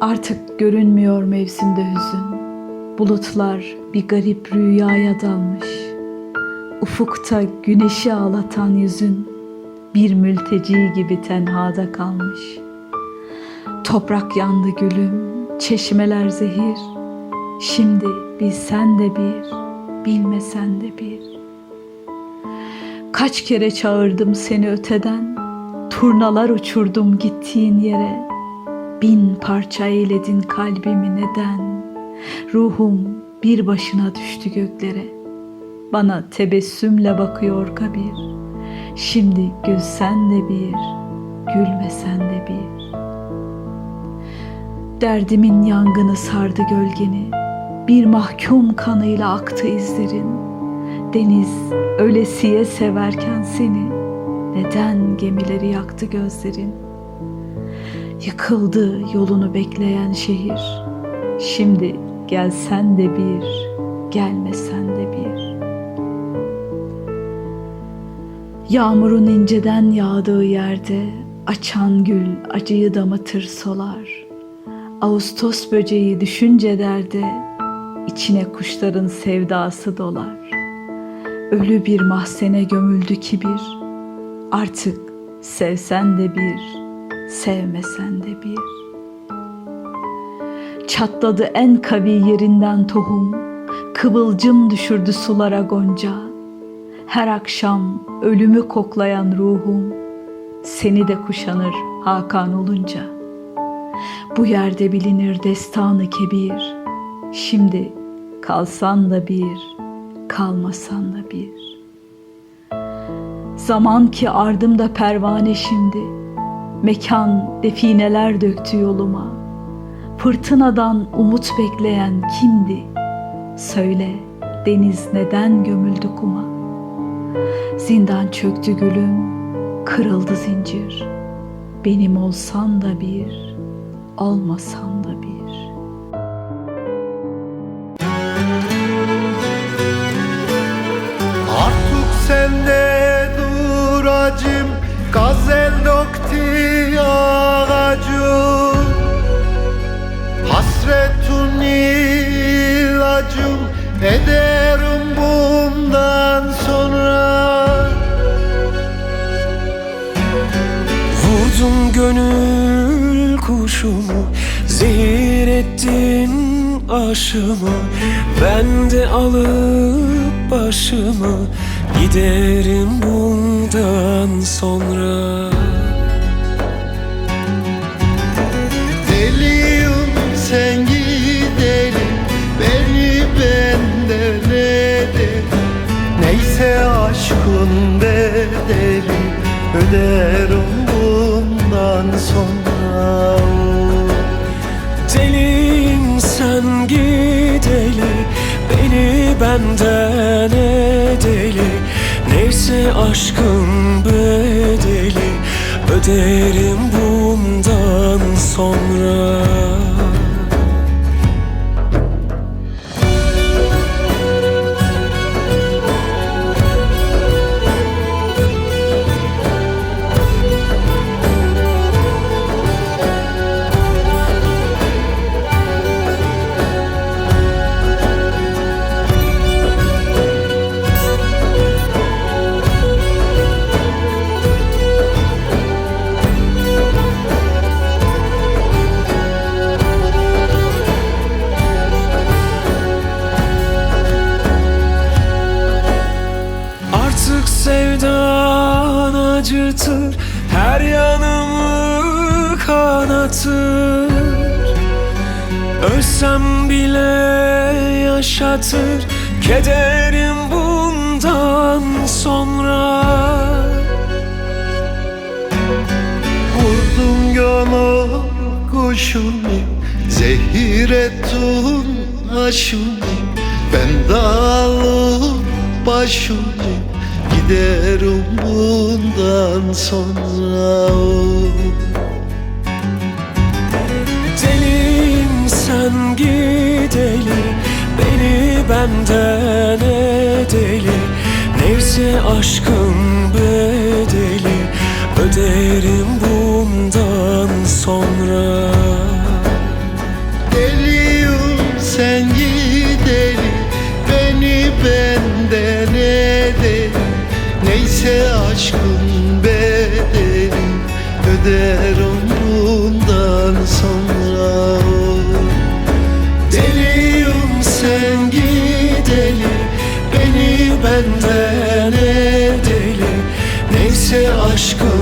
Artık görünmüyor mevsimde hüzün. Bulutlar bir garip rüyaya dalmış. Ufukta güneşi ağlatan yüzün bir mülteci gibi tenhada kalmış. Toprak yandı gülüm, çeşmeler zehir. Şimdi bilsen de bir, bilmesen de bir. Kaç kere çağırdım seni öteden, turnalar uçurdum gittiğin yere. Bin parça eyledin kalbimi neden? Ruhum bir başına düştü göklere. Bana tebessümle bakıyor kabir. Şimdi gülsen de bir, gülmesen de bir. Derdimin yangını sardı gölgeni. Bir mahkum kanıyla aktı izlerin. Deniz ölesiye severken seni neden gemileri yaktı gözlerin? Yıkıldı yolunu bekleyen şehir. Şimdi gelsen de bir, gelmesen de bir. Yağmurun inceden yağdığı yerde açan gül acıyı damatır solar. Ağustos böceği düşünce derde içine kuşların sevdası dolar. Ölü bir mahzene gömüldü kibir. Artık sevsen de bir, sevmesen de bir. Çatladı en kavi yerinden tohum, kıvılcım düşürdü sulara gonca. Her akşam ölümü koklayan ruhum, seni de kuşanır Hakan olunca. Bu yerde bilinir destanı kebir, şimdi kalsan da bir, kalmasan da bir. Zaman ki ardımda pervane şimdi, mekan defineler döktü yoluma. Fırtınadan umut bekleyen kimdi? Söyle deniz neden gömüldü kuma? Zindan çöktü gülüm, kırıldı zincir. Benim olsan da bir, olmasan da bir. Artık sende duracım Gazel Ederim bundan sonra. Vurdun gönül kuşumu Zehir ettin aşımı. Ben de alıp başımı Giderim bundan sonra aşkın bedeli Öderim bundan sonra. Deliyim sen gideli Beni benden edeli. Neyse aşkın bedeli Öderim bundan acıtır Her yanımı kanatır. Ölsem bile yaşatır Kederim bundan sonra. Vurdun gönül kuşunu Zehir ettin aşını. Ben dağılıp başını giderim bundan sonra Delim sen gideli Beni benden edeli. Neyse aşkın bedeli Öderim bundan sonra. Deliyim sen gideli Beni benden edeli Neyse aşkın bedeli Öder ondan sonra. Deliyim sen gideli Beni benden edeli Neyse aşkın